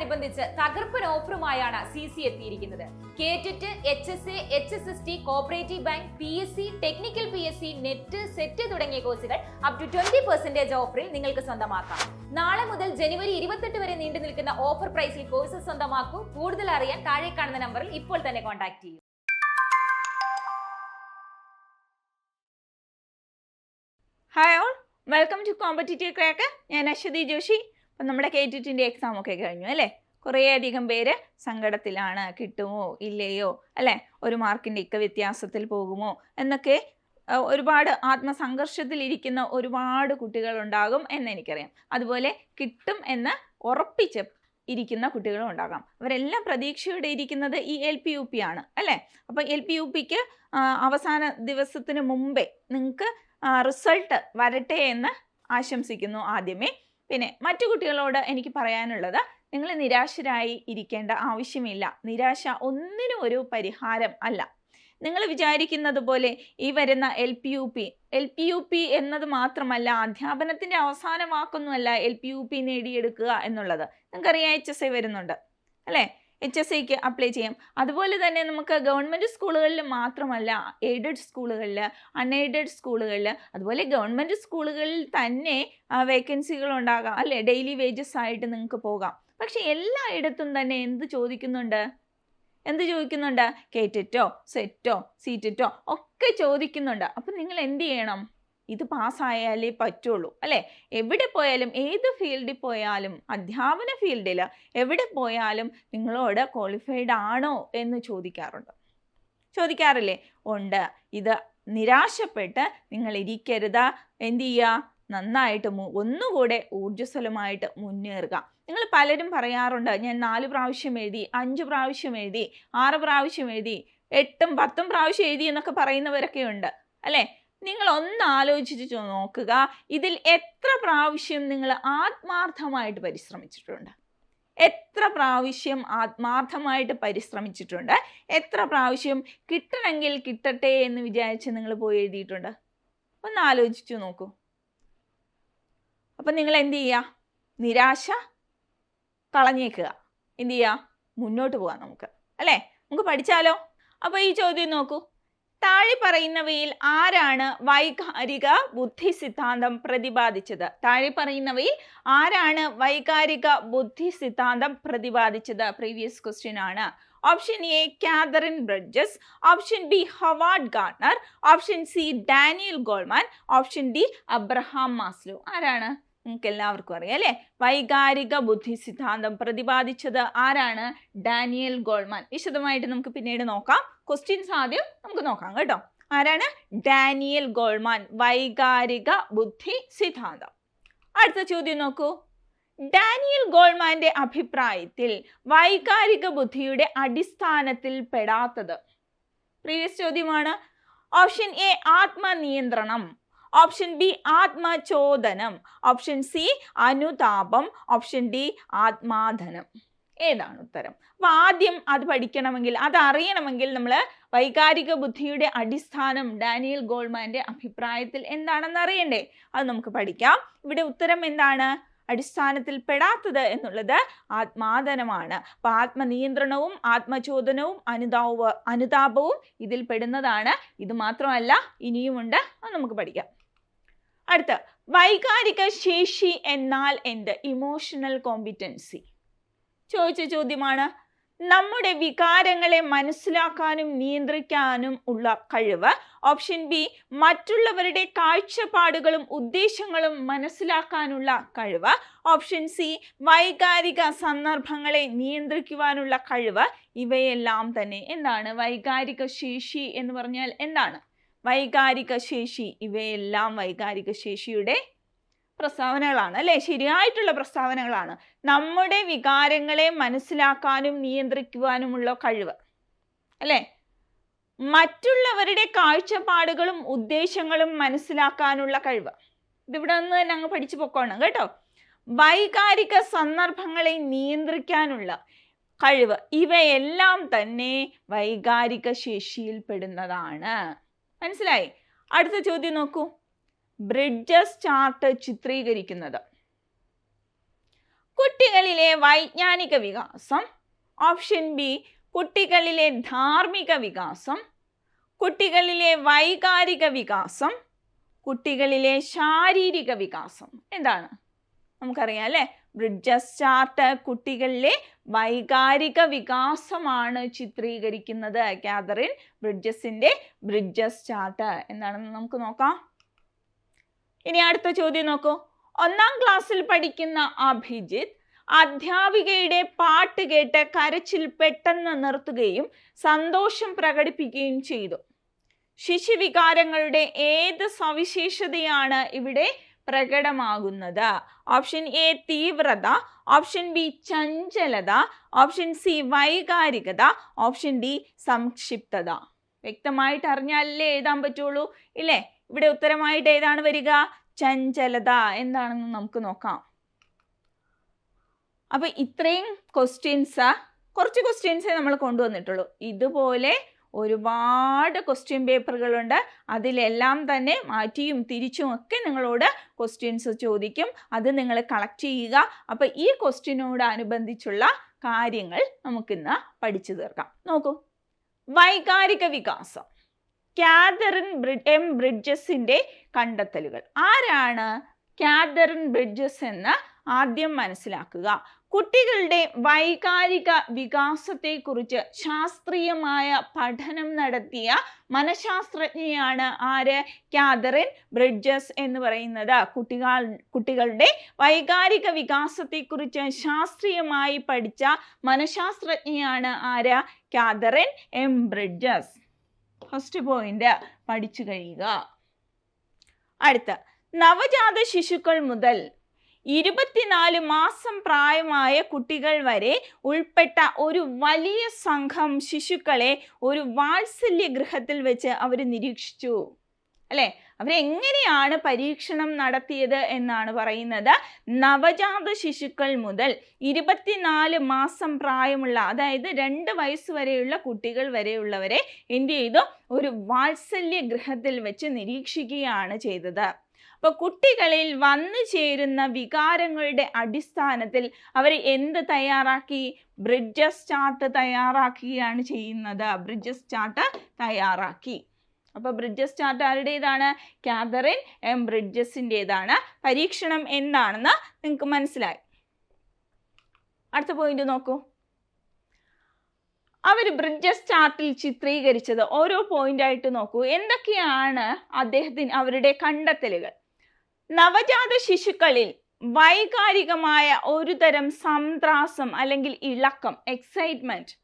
ദിനത്തോടനുബന്ധിച്ച് തകർപ്പൻ ഓഫറുമായാണ് C C എത്തിയിരിക്കുന്നത്. KTET H S A H S S T cooperative bank P S C technical P S C NET SET തുടങ്ങിയ കോഴ്സുകൾ up to twenty percentage ഓഫറിൽ നിങ്ങൾക്ക് സ്വന്തമാക്കാം. നാളെ മുതൽ ജനുവരി ഇരുപത്തെട്ട് വരെ നീണ്ടു നിൽക്കുന്ന ഓഫർ പ്രൈസിൽ കോഴ്സ് സ്വന്തമാക്കൂ. കൂടുതൽ അറിയാൻ താഴെ കാണുന്ന നമ്പറിൽ ഇപ്പോൾ തന്നെ കോൺടാക്ട് ചെയ്യൂ. Hi all welcome to competitive crack ഞാൻ അശ്വതി ജോഷി. അപ്പം നമ്മുടെ കെ കേറ്റിറ്റിന്റെ എക്സാം ഒക്കെ കഴിഞ്ഞു അല്ലേ? കുറേയധികം പേര് സങ്കടത്തിലാണ് കിട്ടുമോ ഇല്ലയോ അല്ലേ? ഒരു മാർക്കിന്റെ ഇക്ക വ്യത്യാസത്തിൽ പോകുമോ എന്നൊക്കെ ഒരുപാട് ആത്മസംഘർഷത്തിലിരിക്കുന്ന ഒരുപാട് കുട്ടികളുണ്ടാകും എന്ന് എനിക്കറിയാം. അതുപോലെ കിട്ടും എന്ന് ഉറപ്പിച്ച് ഇരിക്കുന്ന കുട്ടികളും ഉണ്ടാകാം. അവരെല്ലാം പ്രതീക്ഷയോടെ ഇരിക്കുന്നത് ഈ എൽ പി യു പി ആണ് അല്ലേ? അപ്പം എൽ പി യു പിക്ക് അവസാന ദിവസത്തിന് മുമ്പേ നിങ്ങൾക്ക് റിസൾട്ട് വരട്ടെ എന്ന് ആശംസിക്കുന്നു ആദ്യമേ. പിന്നെ മറ്റു കുട്ടികളോട് എനിക്ക് പറയാനുള്ളത് നിങ്ങൾ നിരാശരായി ഇരിക്കേണ്ട ആവശ്യമില്ല. നിരാശ ഒന്നിനും ഒരു പരിഹാരം അല്ല. നിങ്ങൾ വിചാരിക്കുന്നത് പോലെ ഈ വരുന്ന L P U P L P U P എന്നത് മാത്രമല്ല അധ്യാപനത്തിന്റെ അവസാന വാക്കൊന്നുമല്ല എൽ പി യു പി നേടിയെടുക്കുക എന്നുള്ളത്. നിങ്ങൾക്കറിയാം എച്ച് എസ് ഐ വരുന്നുണ്ട്. അല്ലേ? എച്ച് എസ് ഐക്ക് അപ്ലൈ ചെയ്യാം. അതുപോലെ തന്നെ നമുക്ക് ഗവൺമെന്റ് സ്കൂളുകളിൽ മാത്രമല്ല എയ്ഡഡ് സ്കൂളുകളിൽ അൺഎയ്ഡഡ് സ്കൂളുകളിൽ അതുപോലെ ഗവൺമെന്റ് സ്കൂളുകളിൽ തന്നെ വേക്കൻസികൾ ഉണ്ടാകാം. അല്ലേ? ഡെയിലി വേജസ് ആയിട്ട് നിങ്ങൾക്ക് പോകാം. പക്ഷെ എല്ലായിടത്തും തന്നെ എന്ത് ചോദിക്കുന്നുണ്ട്? എന്ത് ചോദിക്കുന്നുണ്ട്? കേറ്ററ്റോ സെറ്റോ സീറ്ററ്റോ ഒക്കെ ചോദിക്കുന്നുണ്ട്. അപ്പം നിങ്ങൾ എന്ത് ചെയ്യണം? ഇത് പാസ്സായാലേ പറ്റുള്ളൂ അല്ലേ? എവിടെ പോയാലും ഏത് ഫീൽഡിൽ പോയാലും അധ്യാപന ഫീൽഡിൽ എവിടെ പോയാലും നിങ്ങളോട് ക്വാളിഫൈഡ് ആണോ എന്ന് ചോദിക്കാറുണ്ട്. ചോദിക്കാറില്ലേ? ഉണ്ട്. ഇത് നിരാശപ്പെട്ട് നിങ്ങൾ ഇരിക്കരുത്. എന്തു ചെയ്യുക? നന്നായിട്ട് ഒന്നുകൂടെ ഊർജസ്വലമായിട്ട് മുന്നേറുക. നിങ്ങൾ പലരും പറയാറുണ്ട് ഞാൻ നാല് പ്രാവശ്യം എഴുതി അഞ്ച് പ്രാവശ്യം എഴുതി ആറ് പ്രാവശ്യം എഴുതി എട്ടും പത്തും പ്രാവശ്യം എഴുതി എന്നൊക്കെ പറയുന്നവരൊക്കെ ഉണ്ട് അല്ലേ? നിങ്ങൾ ഒന്ന് ആലോചിച്ച് നോക്കുക. ഇതിൽ എത്ര പ്രാവശ്യം നിങ്ങൾ ആത്മാർത്ഥമായിട്ട് പരിശ്രമിച്ചിട്ടുണ്ട്? എത്ര പ്രാവശ്യം ആത്മാർത്ഥമായിട്ട് പരിശ്രമിച്ചിട്ടുണ്ട്? എത്ര പ്രാവശ്യം കിട്ടണമെങ്കിൽ കിട്ടട്ടെ എന്ന് വിചാരിച്ച് നിങ്ങൾ പോയി എഴുതിയിട്ടുണ്ട്? ഒന്ന് ആലോചിച്ചു നോക്കൂ. അപ്പം നിങ്ങൾ എന്ത് ചെയ്യുക? നിരാശ കളഞ്ഞേക്കുക. എന്ത് ചെയ്യുക? മുന്നോട്ട് പോകാം നമുക്ക്. അല്ലേ? നമുക്ക് പഠിച്ചാലോ? അപ്പോൾ ഈ ചോദ്യം നോക്കൂ. താഴെ പറയുന്നവയിൽ ആരാണ് വൈകാരിക ബുദ്ധി സിദ്ധാന്തം പ്രതിപാദിച്ചത്? താഴെ പറയുന്നവയിൽ ആരാണ് വൈകാരിക ബുദ്ധി സിദ്ധാന്തം പ്രതിപാദിച്ചത്? പ്രീവിയസ് ക്വസ്റ്റ്യൻ ആണ്. Option A Catherine Bridges option B Howard Gardner option C Daniel Goleman option D Abraham Maslow ആരാണ്? നിങ്ങൾക്ക് എല്ലാവർക്കും അറിയാം അല്ലേ? വൈകാരിക ബുദ്ധി സിദ്ധാന്തം പ്രതിപാദിച്ചത് ആരാണ്? Daniel Goleman. വിശദമായിട്ട് നമുക്ക് പിന്നീട് നോക്കാം. ക്വസ്റ്റ്യൻസ് ആദ്യം നമുക്ക് നോക്കാം കേട്ടോ. ആരാണ്? ഡാനിയൽ ഗോൾമാൻ വൈകാരിക ബുദ്ധി സിദ്ധാന്തം. അടുത്ത ചോദ്യം നോക്കൂ. ഡാനിയൽ ഗോൾമാന്റെ അഭിപ്രായത്തിൽ വൈകാരിക ബുദ്ധിയുടെ അടിസ്ഥാനത്തിൽ പെടാത്തത്. പ്രീവിയസ് ചോദ്യമാണ്. ഓപ്ഷൻ എ ആത്മനിയന്ത്രണം. ഓപ്ഷൻ ബി ആത്മചോദനം. ഓപ്ഷൻ സി അനുതാപം. ഓപ്ഷൻ ഡി ആത്മാധനം. ഏതാണ് ഉത്തരം? അപ്പൊ ആദ്യം അത് പഠിക്കണമെങ്കിൽ അത് അറിയണമെങ്കിൽ നമ്മൾ വൈകാരിക ബുദ്ധിയുടെ അടിസ്ഥാനം ഡാനിയൽ ഗോൾമാന്റെ അഭിപ്രായത്തിൽ എന്താണെന്ന് അറിയണ്ടേ? അത് നമുക്ക് പഠിക്കാം. ഇവിടെ ഉത്തരം എന്താണ്? അടിസ്ഥാനത്തിൽ പെടാത്തത് എന്നുള്ളത് ആത്മാധനമാണ്. അപ്പൊ ആത്മനിയന്ത്രണവും ആത്മചോദനവും അനുതാപ അനുതാപവും ഇതിൽ പെടുന്നതാണ് ഇത് മാത്രമല്ല ഇനിയുമുണ്ട്. അത് നമുക്ക് പഠിക്കാം. അടുത്ത വൈകാരിക ശേഷി എന്നാൽ എന്ത്? ഇമോഷണൽ കോമ്പിറ്റൻസി ചോദിച്ച ചോദ്യമാണ് നമ്മുടെ വികാരങ്ങളെ മനസ്സിലാക്കാനും നിയന്ത്രിക്കാനും ഉള്ള കഴിവ് ഓപ്ഷൻ ബി മറ്റുള്ളവരുടെ കാഴ്ചപ്പാടുകളും ഉദ്ദേശങ്ങളും മനസ്സിലാക്കാനുള്ള കഴിവ് ഓപ്ഷൻ സി വൈകാരിക സന്ദർഭങ്ങളെ നിയന്ത്രിക്കുവാനുള്ള കഴിവ് ഇവയെല്ലാം തന്നെ എന്താണ്? വൈകാരിക ശേഷി എന്ന് പറഞ്ഞാൽ എന്താണ്? വൈകാരിക ശേഷി ഇവയെല്ലാം വൈകാരിക ശേഷിയുടെ പ്രസ്താവനകളാണ് അല്ലേ? ശരിയായിട്ടുള്ള പ്രസ്താവനകളാണ്. നമ്മുടെ വികാരങ്ങളെ മനസ്സിലാക്കാനും നിയന്ത്രിക്കുവാനുമുള്ള കഴിവ് അല്ലേ? മറ്റുള്ളവരുടെ കാഴ്ചപ്പാടുകളും ഉദ്ദേശങ്ങളും മനസ്സിലാക്കാനുള്ള കഴിവ്. ഇതിവിടെ നിന്ന് തന്നെ അങ്ങ് പഠിച്ചു പൊക്കോണം കേട്ടോ. വൈകാരിക സന്ദർഭങ്ങളെ നിയന്ത്രിക്കാനുള്ള കഴിവ് ഇവയെല്ലാം തന്നെ വൈകാരിക ശേഷിയിൽ പെടുന്നതാണ്. മനസ്സിലായി? അടുത്ത ചോദ്യം നോക്കൂ. ബ്രിഡ്ജസ് ചാർട്ട് ചിത്രീകരിക്കുന്നത്. കുട്ടികളിലെ വൈജ്ഞാനിക വികാസം. ഓപ്ഷൻ ബി കുട്ടികളിലെ ധാർമ്മിക വികാസം. കുട്ടികളിലെ വൈകാരിക വികാസം. കുട്ടികളിലെ ശാരീരിക വികാസം. എന്താണ്? നമുക്കറിയാം അല്ലേ? ബ്രിഡ്ജസ് ചാർട്ട് കുട്ടികളിലെ വൈകാരിക വികാസമാണ് ചിത്രീകരിക്കുന്നത്. കാതറിൻ ബ്രിഡ്ജസിന്റെ ബ്രിഡ്ജസ് ചാർട്ട് എന്താണെന്ന് നമുക്ക് നോക്കാം. ഇനി അടുത്ത ചോദ്യം നോക്കൂ. ഒന്നാം ക്ലാസ്സിൽ പഠിക്കുന്ന അഭിജിത്ത് അധ്യാപികയുടെ പാട്ട് കേട്ട് കരച്ചിൽ പെട്ടെന്ന് നിർത്തുകയും സന്തോഷം പ്രകടിപ്പിക്കുകയും ചെയ്തു. ശിശുവികാരങ്ങളുടെ ഏത് സവിശേഷതയാണ് ഇവിടെ പ്രകടമാകുന്നത്. ഓപ്ഷൻ എ തീവ്രത. ഓപ്ഷൻ ബി ചഞ്ചലത. ഓപ്ഷൻ സി വൈകാരികത. ഓപ്ഷൻ ഡി സംക്ഷിപ്തത. വ്യക്തമായിട്ട് അറിഞ്ഞാലല്ലേ എഴുതാൻ പറ്റുള്ളൂ ഇല്ലേ? ഇവിടെ ഉത്തരമായിട്ട് ഏതാണ് വരിക? ചഞ്ചലത എന്താണെന്ന് നമുക്ക് നോക്കാം. അപ്പൊ ഇത്രയും ക്വസ്റ്റ്യൻസ് കുറച്ച് ക്വസ്റ്റ്യൻസേ നമ്മൾ കൊണ്ടുവന്നിട്ടുള്ളൂ. ഇതുപോലെ ഒരുപാട് ക്വസ്റ്റ്യൻ പേപ്പറുകളുണ്ട് അതിലെല്ലാം തന്നെ മാറ്റിയും തിരിച്ചും ഒക്കെ നിങ്ങളോട് ക്വസ്റ്റ്യൻസ് ചോദിക്കും. അത് നിങ്ങൾ കളക്ട് ചെയ്യുക. അപ്പോൾ ഈ ക്വസ്റ്റ്യനോടനുബന്ധിച്ചുള്ള കാര്യങ്ങൾ നമുക്കിന്ന് പഠിച്ചു തീർക്കാം. നോക്കൂ. വൈകാരിക വികാസം. കാതറിൻ എം ബ്രിഡ്ജസിന്റെ കണ്ടെത്തലുകൾ. ആരാണ് കാതറിൻ ബ്രിഡ്ജസ് എന്ന് ആദ്യം മനസ്സിലാക്കുക. കുട്ടികളുടെ വൈകാരിക വികാസത്തെക്കുറിച്ച് ശാസ്ത്രീയമായ പഠനം നടത്തിയ മനഃശാസ്ത്രജ്ഞയാണ് ആര്? കാതറിൻ ബ്രിഡ്ജസ് എന്ന് പറയുന്നത്. കുട്ടികൾ കുട്ടികളുടെ വൈകാരിക വികാസത്തെക്കുറിച്ച് ശാസ്ത്രീയമായി പഠിച്ച മനഃശാസ്ത്രജ്ഞയാണ് ആര്? Catherine M Bridges. First point പഠിച്ചു കഴിയുക. അടുത്ത നവജാത ശിശുക്കൾ മുതൽ ഇരുപത്തിനാല് മാസം പ്രായമായ കുട്ടികൾ വരെ ഉൾപ്പെട്ട ഒരു വലിയ സംഘം ശിശുക്കളെ ഒരു വാത്സല്യ ഗൃഹത്തിൽ വെച്ച് അവർ നിരീക്ഷിച്ചു. അല്ലെ? അവരെങ്ങനെയാണ് പരീക്ഷണം നടത്തിയത് എന്നാണ് പറയുന്നത്. നവജാത ശിശുക്കൾ മുതൽ ഇരുപത്തിനാല് മാസം പ്രായമുള്ള അതായത് രണ്ട് വയസ്സ് വരെയുള്ള കുട്ടികൾ വരെയുള്ളവരെ എന്ത് ചെയ്തു? ഒരു വാത്സല്യ ഗൃഹത്തിൽ വെച്ച് നിരീക്ഷിക്കുകയാണ് ചെയ്തത്. അപ്പോൾ കുട്ടികളിൽ വന്നു ചേരുന്ന വികാരങ്ങളുടെ അടിസ്ഥാനത്തിൽ അവർ എന്ത് തയ്യാറാക്കി? ബ്രിഡ്ജസ് ചാർട്ട് തയ്യാറാക്കുകയാണ് ചെയ്യുന്നത്. ബ്രിഡ്ജസ് ചാർട്ട് തയ്യാറാക്കി. അപ്പോൾ ബ്രിഡ്ജസ് ചാർട്ട് ആരുടേതാണ്? കാതറിൻ എം ബ്രിഡ്ജസിന്റേതാണ് പരീക്ഷണം എന്താണെന്ന് നിങ്ങൾക്ക് മനസ്സിലായി. അടുത്ത പോയിന്റ് നോക്കൂ. അവർ ബ്രിഡ്ജസ് ചാർട്ടിൽ ചിത്രീകരിച്ചത്. ഓരോ പോയിന്റ് ആയിട്ട് നോക്കൂ. എന്തൊക്കെയാണ് അദ്ദേഹത്തിന് അവരുടെ കണ്ടെത്തലുകൾ? നവജാത ശിശുക്കളിൽ വൈകാരികമായ ഒരു തരം സംത്രാസം അല്ലെങ്കിൽ ഇളക്കം എക്സൈറ്റ്മെന്റ്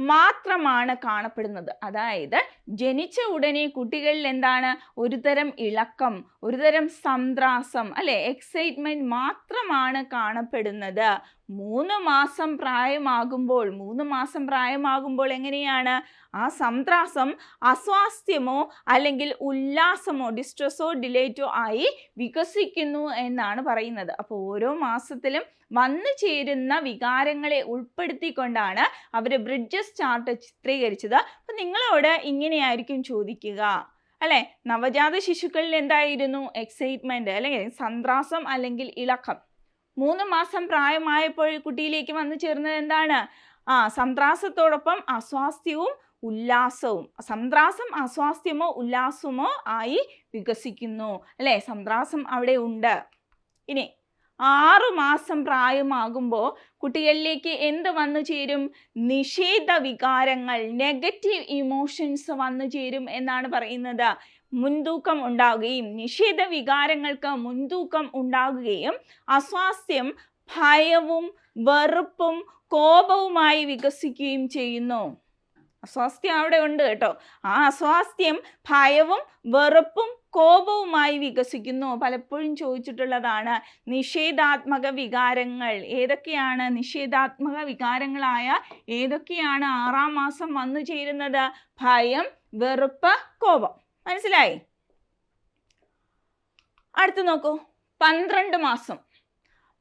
മാത്രമാണ് കാണപ്പെടുന്നത്. അതായത് ജനിച്ച ഉടനെ കുട്ടികളിൽ എന്താണ്? ഒരുതരം ഇളക്കം ഒരുതരം സന്ത്രാസം അല്ലെ? എക്സൈറ്റ്മെന്റ് മാത്രമാണ് കാണപ്പെടുന്നത്. മൂന്ന് മാസം പ്രായമാകുമ്പോൾ മൂന്ന് മാസം പ്രായമാകുമ്പോൾ എങ്ങനെയാണ്? ആ സംത്രാസം അസ്വാസ്ഥ്യമോ അല്ലെങ്കിൽ ഉല്ലാസമോ ഡിസ്ട്രസ്സോ ഡിലേറ്റോ ആയി വികസിക്കുന്നു എന്നാണ് പറയുന്നത്. അപ്പോൾ ഓരോ മാസത്തിലും വന്നു ചേരുന്ന വികാരങ്ങളെ ഉൾപ്പെടുത്തിക്കൊണ്ടാണ് അവർ ബ്രിഡ്ജസ് ചാർട്ട് ചിത്രീകരിച്ചത്. അപ്പം നിങ്ങളോട് ഇങ്ങനെയായിരിക്കും ചോദിക്കുക. അല്ലെ? നവജാത ശിശുക്കളിൽ എന്തായിരുന്നു? എക്സൈറ്റ്മെന്റ് അല്ലെങ്കിൽ സന്ത്രാസം അല്ലെങ്കിൽ ഇളക്കം. മൂന്ന് മാസം പ്രായമായപ്പോൾ കുട്ടിയിലേക്ക് വന്നു ചേർന്നത് എന്താണ്? ആ സന്ത്രാസത്തോടൊപ്പം അസ്വാസ്ഥ്യവും ഉല്ലാസവും. സന്ത്രാസം അസ്വാസ്ഥ്യമോ ഉല്ലാസമോ ആയി വികസിക്കുന്നു. അല്ലേ? സന്ത്രാസം അവിടെ ഉണ്ട്. ഇനി ആറു മാസം പ്രായമാകുമ്പോൾ കുട്ടികളിലേക്ക് എന്ത് വന്നു ചേരും? നിഷേധ വികാരങ്ങൾ നെഗറ്റീവ് ഇമോഷൻസ് വന്നു ചേരും എന്നാണ് പറയുന്നത്. മുൻതൂക്കം ഉണ്ടാവുകയും നിഷേധ വികാരങ്ങൾക്ക് മുൻതൂക്കം ഉണ്ടാകുകയും അസ്വാസ്ഥ്യം ഭയവും വെറുപ്പും കോപവുമായി വികസിക്കുകയും ചെയ്യുന്നു. അസ്വാസ്ഥ്യം അവിടെ ഉണ്ട് കേട്ടോ. ആ അസ്വാസ്ഥ്യം ഭയവും വെറുപ്പും കോപവുമായി വികസിക്കുന്നു. പലപ്പോഴും ചോദിച്ചിട്ടുള്ളതാണ് നിഷേധാത്മക വികാരങ്ങൾ. ഏതൊക്കെയാണ് നിഷേധാത്മക വികാരങ്ങളായ? ഏതൊക്കെയാണ് ആറാം മാസം വന്നു ചേരുന്നത്? ഭയം വെറുപ്പ് കോപം. മനസ്സിലായി? അടുത്ത് നോക്കൂ. പന്ത്രണ്ട് മാസം.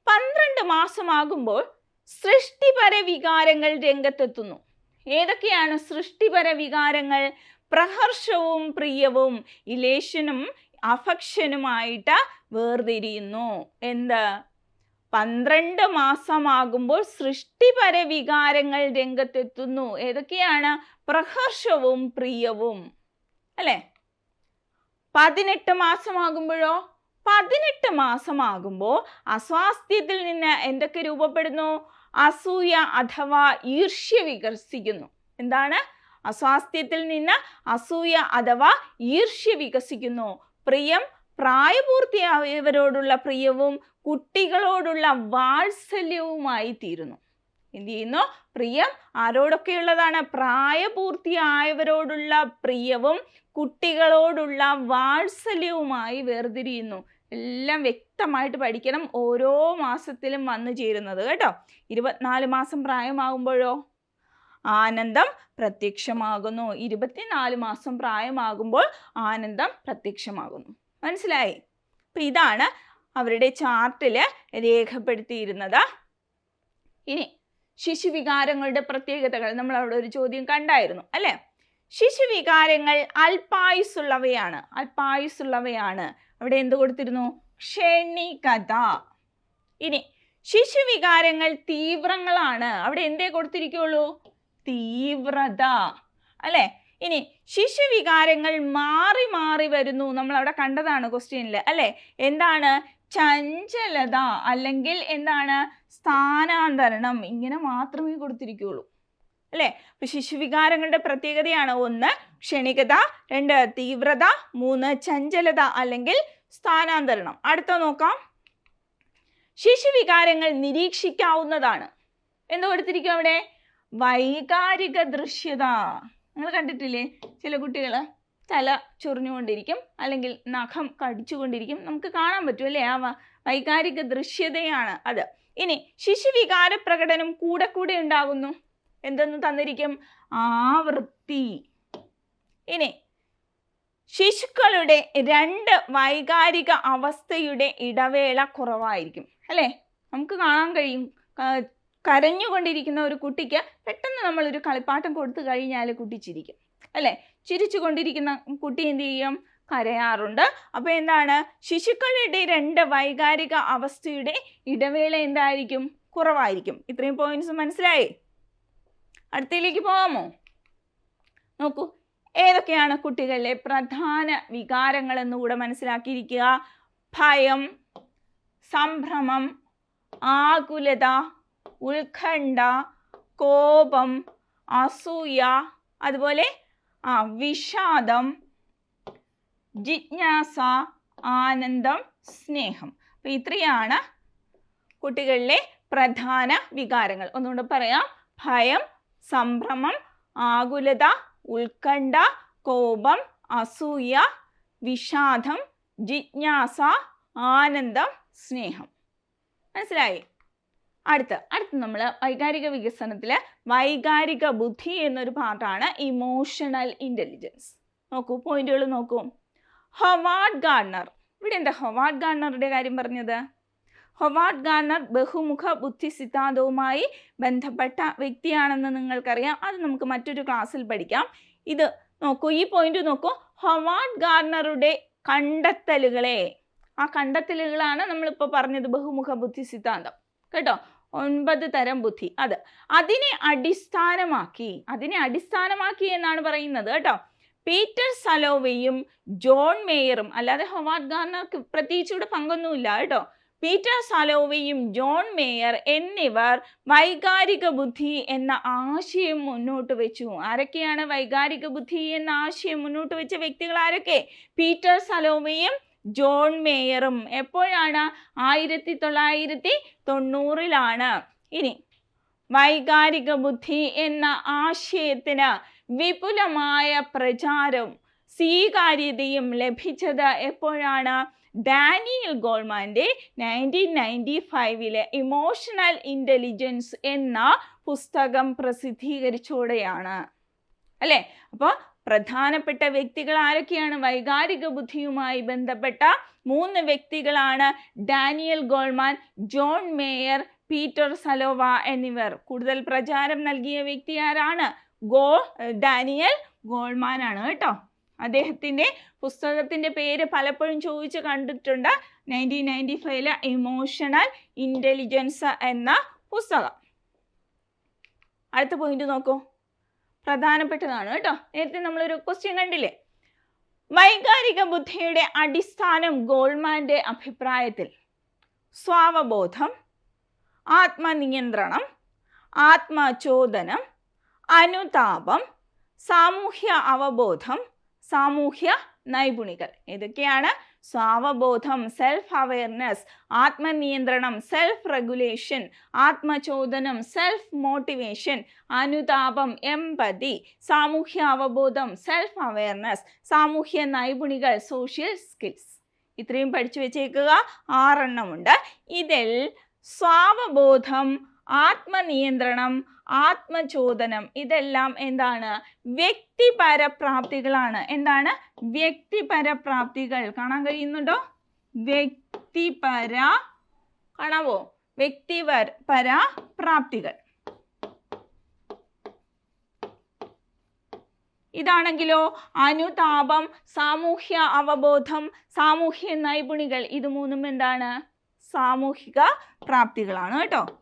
പന്ത്രണ്ട് മാസമാകുമ്പോൾ സൃഷ്ടിപര വികാരങ്ങൾ രംഗത്തെത്തുന്നു. ഏതൊക്കെയാണ് സൃഷ്ടിപര വികാരങ്ങൾ? പ്രഹർഷവും പ്രിയവും ഇലേഷനും അഫക്ഷനുമായിട്ട് വേർതിരിയുന്നു. എന്ത്? പന്ത്രണ്ട് മാസമാകുമ്പോൾ സൃഷ്ടിപര വികാരങ്ങൾ രംഗത്തെത്തുന്നു. ഏതൊക്കെയാണ്? പ്രഹർഷവും പ്രിയവും. അല്ലെ? പതിനെട്ട് മാസമാകുമ്പോഴോ? പതിനെട്ട് മാസമാകുമ്പോൾ അസ്വാസ്ഥ്യത്തിൽ നിന്ന് എന്തൊക്കെ രൂപപ്പെടുന്നു? അസൂയ അഥവാ ഈർഷ്യ വികസിക്കുന്നു. എന്താണ്? അസ്വാസ്ഥ്യത്തിൽ നിന്ന് അസൂയ അഥവാ ഈർഷ്യ വികസിക്കുന്നു. പ്രിയം പ്രായപൂർത്തിയായവരോടുള്ള പ്രിയവും കുട്ടികളോടുള്ള വാത്സല്യവുമായി തീരുന്നു. എന്ത് ചെയ്യുന്നു? പ്രിയം ആരോടൊക്കെയുള്ളതാണ്? പ്രായപൂർത്തിയായവരോടുള്ള പ്രിയവും കുട്ടികളോടുള്ള വാത്സല്യവുമായി വേർതിരിയുന്നു. എല്ലാം വ്യക്തമായിട്ട് പഠിക്കണം ഓരോ മാസത്തിലും വന്നു ചേരുന്നത് കേട്ടോ. ഇരുപത്തിനാല് മാസം പ്രായമാകുമ്പോഴോ? ആനന്ദം പ്രത്യക്ഷമാകുന്നു. ഇരുപത്തിനാല് മാസം പ്രായമാകുമ്പോൾ ആനന്ദം പ്രത്യക്ഷമാകുന്നു. മനസ്സിലായി? അപ്പം ഇതാണ് അവരുടെ ചാർട്ടിൽ രേഖപ്പെടുത്തിയിരുന്നത്. ഇനി ശിശുവികാരങ്ങളുടെ പ്രത്യേകതകൾ നമ്മൾ അവിടെ ഒരു ചോദ്യം കണ്ടായിരുന്നു അല്ലേ? ശിശുവികാരങ്ങൾ അൽപായുസുള്ളവയാണ് അൽപായുസുള്ളവയാണ് അവിടെ എന്ത് കൊടുത്തിരുന്നു? ക്ഷണികത. ഇനി ശിശുവികാരങ്ങൾ തീവ്രങ്ങളാണ്. അവിടെ എന്തേ കൊടുത്തിരിക്കുള്ളൂ? തീവ്രത. അല്ലേ? ഇനി ശിശുവികാരങ്ങൾ മാറി മാറി വരുന്നു. നമ്മൾ അവിടെ കണ്ടതാണ് ക്വസ്റ്റ്യനിൽ അല്ലേ? എന്താണ്? ചഞ്ചലത അല്ലെങ്കിൽ എന്താണ്? സ്ഥാനാന്തരണം. ഇങ്ങനെ മാത്രമേ കൊടുത്തിരിക്കുകയുള്ളൂ അല്ലേ? അപ്പൊ ശിശുവികാരങ്ങളുടെ പ്രത്യേകതയാണ്. ഒന്ന് ക്ഷണികത. രണ്ട് തീവ്രത. മൂന്ന് ചഞ്ചലത അല്ലെങ്കിൽ സ്ഥാനാന്തരണം. അടുത്ത നോക്കാം. ശിശുവികാരങ്ങൾ നിരീക്ഷിക്കാവുന്നതാണ്. എന്തോ കൊടുത്തിരിക്കും അവിടെ? വൈകാരിക ദൃശ്യത. നിങ്ങൾ കണ്ടിട്ടില്ലേ? ചില കുട്ടികൾ തല ചൊറിഞ്ഞുകൊണ്ടിരിക്കും അല്ലെങ്കിൽ നഖം കടിച്ചുകൊണ്ടിരിക്കും. നമുക്ക് കാണാൻ പറ്റും അല്ലേ? ആ വൈകാരിക ദൃശ്യതയാണ് അത്. ഇനി ശിശുവികാര പ്രകടനം കൂടെ കൂടെ ഉണ്ടാകുന്നു. എന്തെന്ന് തന്നിരിക്കും? ആവൃത്തി. ഇനി ശിശുക്കളുടെ രണ്ട് വൈകാരിക അവസ്ഥയുടെ ഇടവേള കുറവായിരിക്കും. അല്ലേ? നമുക്ക് കാണാൻ കഴിയും. കരഞ്ഞുകൊണ്ടിരിക്കുന്ന ഒരു കുട്ടിക്ക് പെട്ടെന്ന് നമ്മളൊരു കളിപ്പാട്ടം കൊടുത്തു കഴിഞ്ഞാൽ കുട്ടി ചിരിക്കും അല്ലേ? ചിരിച്ചു കൊണ്ടിരിക്കുന്ന കുട്ടി എന്ത് ചെയ്യും? കരയാറുണ്ട്. അപ്പോൾ എന്താണ്? ശിശുക്കളുടെ രണ്ട് വൈകാരിക അവസ്ഥയുടെ ഇടവേള എന്തായിരിക്കും? കുറവായിരിക്കും. ഇത്രയും പോയിന്റ്സ് മനസ്സിലായി? അടുത്തയിലേക്ക് പോകാമോ? നോക്കൂ ഏതൊക്കെയാണ് കുട്ടികളിലെ പ്രധാന വികാരങ്ങൾ എന്നുകൂടെ മനസ്സിലാക്കിയിരിക്കുക? ഭയം സംഭ്രമം ആകുലത ഉത്കണ്ഠ കോപം അസൂയ അതുപോലെ ആ വിഷാദം ജിജ്ഞാസ ആനന്ദം സ്നേഹം. അപ്പം ഇത്രയാണ് കുട്ടികളിലെ പ്രധാന വികാരങ്ങൾ. ഒന്നുകൂടെ പറയാം. ഭയം സംഭ്രമം ആകുലത ഉത്കണ്ഠ കോപം അസൂയ വിഷാദം ജിജ്ഞാസ ആനന്ദം സ്നേഹം. മനസ്സിലായി? അടുത്ത. അടുത്ത് നമ്മൾ വൈകാരിക വികസനത്തിൽ വൈകാരിക ബുദ്ധി എന്നൊരു പാർട്ടാണ് ഇമോഷണൽ ഇന്റലിജൻസ് നോക്കൂ പോയിന്റുകൾ നോക്കൂ. Howard Gardner. ഇവിടെ എന്താ ഹൊവാർഡ് ഗാർണറുടെ കാര്യം പറഞ്ഞത്? ഹൊവാർഡ് ഗാർണർ ബഹുമുഖ ബുദ്ധി സിദ്ധാന്തവുമായി ബന്ധപ്പെട്ട വ്യക്തിയാണെന്ന് നിങ്ങൾക്കറിയാം. അത് നമുക്ക് മറ്റൊരു ക്ലാസ്സിൽ പഠിക്കാം. ഇത് നോക്കൂ ഈ പോയിന്റ് നോക്കൂ. ഹൊവാർഡ് ഗാർണറുടെ കണ്ടെത്തലുകളെ. ആ കണ്ടെത്തലുകളാണ് നമ്മളിപ്പോൾ പറഞ്ഞത് ബഹുമുഖ ബുദ്ധി സിദ്ധാന്തം. കേട്ടോ? ഒൻപത് തരം ബുദ്ധി. അത് അതിനെ അടിസ്ഥാനമാക്കി അതിനെ അടിസ്ഥാനമാക്കി എന്നാണ് പറയുന്നത് കേട്ടോ. പീറ്റർ സലോവയും ജോൺ മേയറും അല്ലാതെ ഹൊവാർഡ് ഗാർണർക്ക് പ്രത്യേകിച്ച് ഇവിടെ പങ്കൊന്നുമില്ല കേട്ടോ. പീറ്റർ സലോവയും ജോൺ മേയർ എന്നിവർ വൈകാരിക ബുദ്ധി എന്ന ആശയം മുന്നോട്ട് വെച്ചു. ആരൊക്കെയാണ് വൈകാരിക ബുദ്ധി എന്ന ആശയം മുന്നോട്ട് വെച്ച വ്യക്തികൾ ആരൊക്കെ? പീറ്റർ സലോവയും ജോൺ മേയറും. എപ്പോഴാണ്? ആയിരത്തി തൊള്ളായിരത്തി തൊണ്ണൂറിലാണ് ഇനി വൈകാരിക ബുദ്ധി എന്ന ആശയത്തിന് വിപുലമായ പ്രചാരം സ്വീകാര്യതയും ലഭിച്ചത് എപ്പോഴാണ്? ഡാനിയൽ ഗോൾമാന്റെ നയന്റീൻ നയന്റി ഫൈവിലെ ഇമോഷണൽ ഇന്റലിജൻസ് എന്ന പുസ്തകം പ്രസിദ്ധീകരിച്ചോടെയാണ് അല്ലേ? അപ്പോൾ പ്രധാനപ്പെട്ട വ്യക്തികൾ ആരൊക്കെയാണ്? വൈകാരിക ബുദ്ധിയുമായി ബന്ധപ്പെട്ട മൂന്ന് വ്യക്തികളാണ് Daniel Goleman John Mayer Peter Salovey എന്നിവർ. കൂടുതൽ പ്രചാരം നൽകിയ വ്യക്തി ആരാണ്? ഗോ ഡാനിയൽ ഗോൾമാൻ ആണ് കേട്ടോ. അദ്ദേഹത്തിന്റെ പുസ്തകത്തിന്റെ പേര് പലപ്പോഴും ചോദിച്ച് കണ്ടിട്ടുണ്ട്. നയന്റീൻ നയന്റി ഫൈവിലെ ഇമോഷണൽ ഇന്റലിജൻസ് എന്ന പുസ്തകം. അടുത്ത പോയിന്റ് നോക്കൂ. പ്രധാനപ്പെട്ടതാണ് കേട്ടോ. നേരത്തെ നമ്മളൊരു ക്വസ്റ്റ്യൻ കണ്ടില്ലേ? വൈകാരിക ബുദ്ധിയുടെ അടിസ്ഥാനം ഗോൾമാന്റെ അഭിപ്രായത്തിൽ. സ്വാവബോധം ആത്മനിയന്ത്രണം ആത്മചോദനം അനുതാപം സാമൂഹ്യ അവബോധം സാമൂഹ്യ നൈപുണികൾ. ഇതൊക്കെയാണ് സ്വാവബോധം സെൽഫ് അവയർനെസ് ആത്മനിയന്ത്രണം സെൽഫ് റെഗുലേഷൻ ആത്മചോദനം സെൽഫ് മോട്ടിവേഷൻ അനുതാപം എമ്പതി സാമൂഹ്യ അവബോധം സെൽഫ് അവയർനെസ് സാമൂഹ്യ നൈപുണികൾ സോഷ്യൽ സ്കിൽസ് ഇത്രയും പഠിച്ചു വെച്ചേക്കുക. ആറെണ്ണമുണ്ട്. ഇതിൽ സ്വാവബോധം ആത്മനിയന്ത്രണം ആത്മചോദനം. ഇതെല്ലാം എന്താണ്? വ്യക്തിപര പ്രാപ്തികളാണ് എന്താണ്? വ്യക്തിപര പ്രാപ്തികൾ കാണാൻ കഴിയുന്നുണ്ടോ? വ്യക്തിപര കാണാവോ? വ്യക്തിപര പര പ്രാപ്തികൾ. ഇതാണെങ്കിലോ? അനുതാപം സാമൂഹ്യ അവബോധം സാമൂഹ്യ നൈപുണികൾ. ഇത് മൂന്നും എന്താണ്? സാമൂഹിക പ്രാപ്തികളാണ് കേട്ടോ.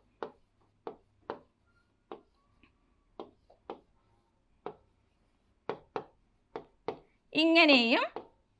ഇങ്ങനെയും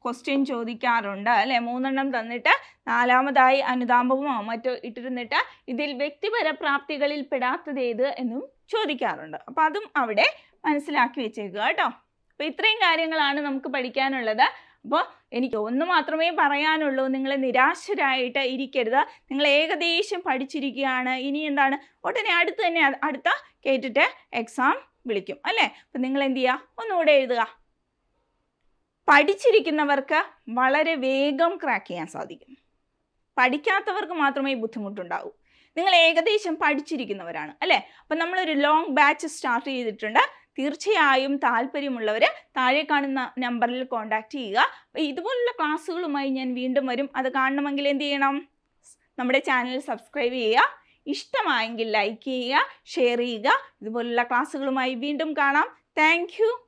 ക്വസ്റ്റ്യൻ ചോദിക്കാറുണ്ട് അല്ലെ? മൂന്നെണ്ണം തന്നിട്ട് നാലാമതായി അനുതാപമോ മറ്റോ ഇട്ടിരുന്നിട്ട് ഇതിൽ വ്യക്തിപര പ്രാപ്തികളിൽ പെടാത്തത് ഏത് എന്നും ചോദിക്കാറുണ്ട്. അപ്പം അതും അവിടെ മനസ്സിലാക്കി വെച്ചേക്കുക കേട്ടോ. അപ്പോൾ ഇത്രയും കാര്യങ്ങളാണ് നമുക്ക് പഠിക്കാനുള്ളത്. അപ്പോൾ എനിക്ക് ഒന്ന് മാത്രമേ പറയാനുള്ളൂ നിങ്ങൾ നിരാശരായിട്ട് ഇരിക്കരുത്. നിങ്ങൾ ഏകദേശം പഠിച്ചിരിക്കുകയാണ്. ഇനി എന്താണ്? ഉടനെ അടുത്ത് തന്നെ അടുത്ത കേട്ടിട്ട് എക്സാം വിളിക്കും അല്ലേ? അപ്പം നിങ്ങൾ എന്ത് ചെയ്യുക? ഒന്നുകൂടെ എഴുതുക. പഠിച്ചിരിക്കുന്നവർക്ക് വളരെ വേഗം ക്രാക്ക് ചെയ്യാൻ സാധിക്കും. പഠിക്കാത്തവർക്ക് മാത്രമേ ബുദ്ധിമുട്ടുണ്ടാവൂ. നിങ്ങൾ ഏകദേശം പഠിച്ചിരിക്കുന്നവരാണ് അല്ലേ? അപ്പം നമ്മളൊരു ലോങ് ബാച്ച് സ്റ്റാർട്ട് ചെയ്തിട്ടുണ്ട്. തീർച്ചയായും താല്പര്യമുള്ളവർ താഴെ കാണുന്ന നമ്പറിൽ കോൺടാക്റ്റ് ചെയ്യുക. ഇതുപോലുള്ള ക്ലാസ്സുകളുമായി ഞാൻ വീണ്ടും വരും. അത് കാണണമെങ്കിൽ എന്ത് ചെയ്യണം? നമ്മുടെ ചാനൽ സബ്സ്ക്രൈബ് ചെയ്യുക. ഇഷ്ടമായെങ്കിൽ ലൈക്ക് ചെയ്യുക ഷെയർ ചെയ്യുക. ഇതുപോലുള്ള ക്ലാസ്സുകളുമായി വീണ്ടും കാണാം. താങ്ക്